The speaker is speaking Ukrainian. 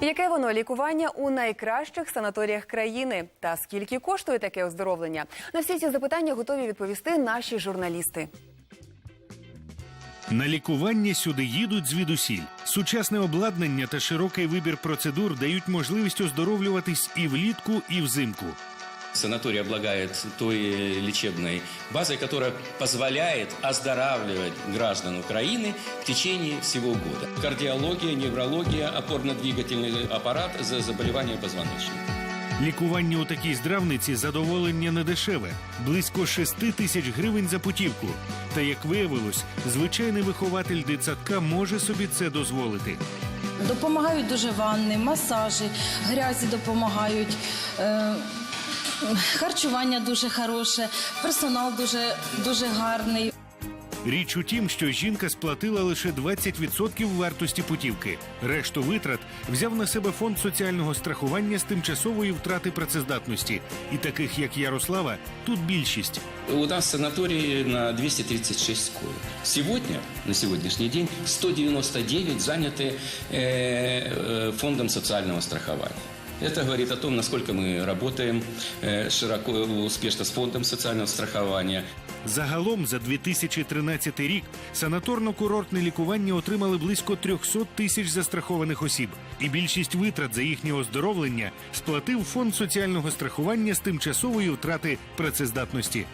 Яке воно лікування у найкращих санаторіях країни? Та скільки коштує таке оздоровлення? На всі ці запитання готові відповісти наші журналісти. На лікування сюди їдуть звідусіль. Сучасне обладнання та широкий вибір процедур дають можливість оздоровлюватись і влітку, і взимку Санаторий облагает той э, лечебной базой, которая позволяет оздоравливать граждан Украины в течение всего года. Кардиология, неврология, опорно-двигательный аппарат за заболевания позвоночника. Лікування у такій здравниці задоволення не дешеве близько 6 тисяч гривень за путівку. Та як виявилось, звичайний вихователь дитсадка може собі це дозволити. Допомагають дуже ванни, масажі, грязі допомагають. Е, харчування дуже хороше, персонал дуже, дуже гарний. Річ у тім, що жінка сплатила лише 20% вартості путівки. Решту витрат взяв на себе фонд соціального страхування з тимчасової втрати працездатності. І таких, як Ярослава, тут більшість. У нас санаторий на 236 коек. Сегодня, на сегодняшний день, 199 заняты э, э, фондом социального страхования. Это говорит о том, насколько мы работаем э, широко, успешно с фондом социального страхования. Загалом за 2013 рік санаторно-курортне лікування отримали близько 300 тисяч застрахованих осіб, і більшість витрат за їхнє оздоровлення сплатив фонд соціального страхування з тимчасової втрати працездатності.